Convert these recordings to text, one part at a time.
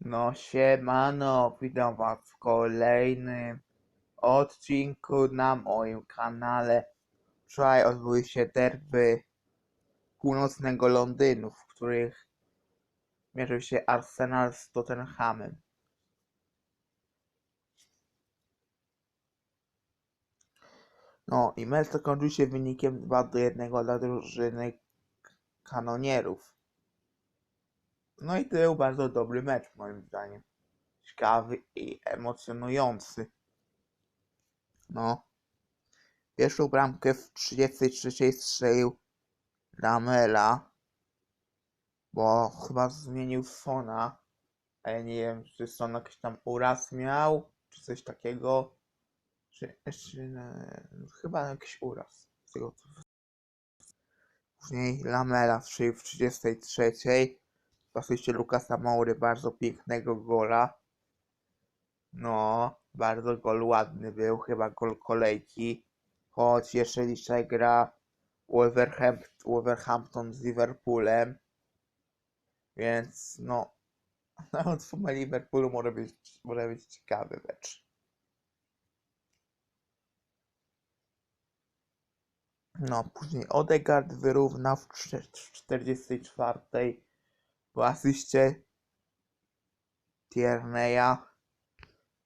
No siemano, witam was w kolejnym odcinku na moim kanale. Wczoraj odbyły się derby północnego Londynu, w których mierzył się Arsenal z Tottenhamem. No i mecz zakończył się wynikiem 2 do 1 dla drużyny kanonierów. No i to był bardzo dobry mecz moim zdaniem. Ciekawy i emocjonujący. No. Pierwszą bramkę w 33 strzelił Lamela. Bo chyba zmienił Sona. A ja nie wiem, czy Son jakiś tam uraz miał, czy coś takiego. Czy, czy e, chyba jakiś uraz. Z tego co... Później Lamela w 33 w asyście Lukasa Maury bardzo pięknego gola. No, bardzo gol ładny był, chyba gol kolejki. Choć jeszcze dzisiaj gra Wolverhampton, z Liverpoolem. Więc no, nawet w sumie Liverpoolu może być, może być ciekawy mecz. No, później Odegaard wyrównał w w 44 po asyście Tierneya.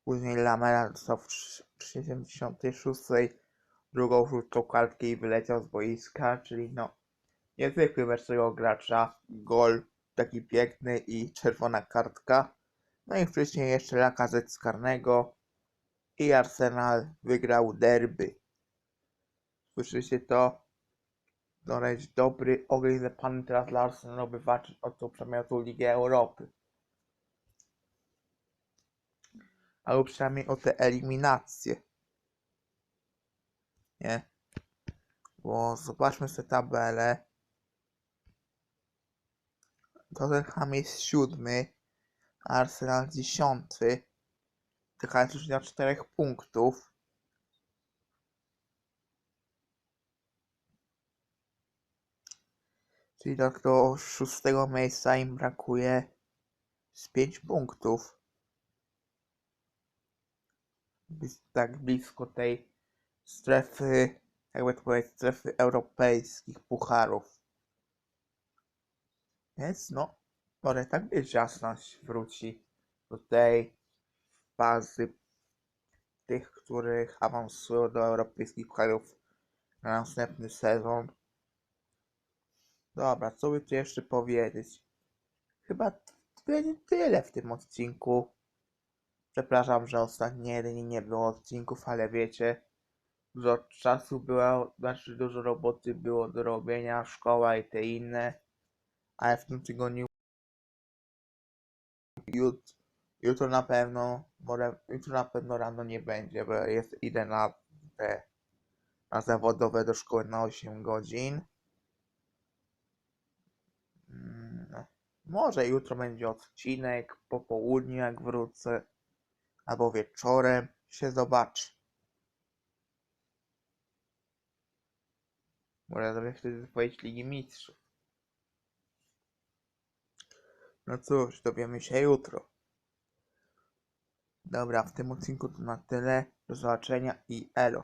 Później Lamela dostał w trz- w 76 drugą żółtą kartkę i wyleciał z boiska, czyli no niezwykły mecz tego gracza. Gol taki piękny i czerwona kartka. No i wcześniej jeszcze Lacazette z karnego i Arsenal wygrał derby. Słyszycie to? Dość dobry ogień zapalny teraz dla Arsenalu, by walczyć o tą przemiotą Ligę Europy. Albo przynajmniej o te eliminacje. Nie? Bo zobaczmy sobie tabelę. Tottenham jest siódmy, Arsenal dziesiąty. Taka jest różnica czterech punktów. Czyli tak do szóstego miejsca im brakuje z 5 punktów. Tak blisko tej strefy, jakby to powiedzieć, strefy europejskich pucharów. Więc no, może tak być, się wróci do tej fazy tych, których awansują do europejskich pucharów na następny sezon. Dobra, co by tu jeszcze powiedzieć? Chyba będzie tyle w tym odcinku. Przepraszam, że ostatnio jedynie nie było odcinków, ale wiecie, dużo czasu było, znaczy dużo roboty było do robienia, szkoła i te inne, ale w tym tygodniu jut, jutro na pewno, może jutro na pewno rano nie będzie, bo jest, idę na na zawodowe do szkoły na 8 godzin. Może jutro będzie odcinek, po południu jak wrócę, albo wieczorem się zobaczy. Może zrobię wtedy zapowiedź Ligi Mistrzów. No cóż, dowiemy się jutro. Dobra, w tym odcinku to na tyle. Do zobaczenia i elo.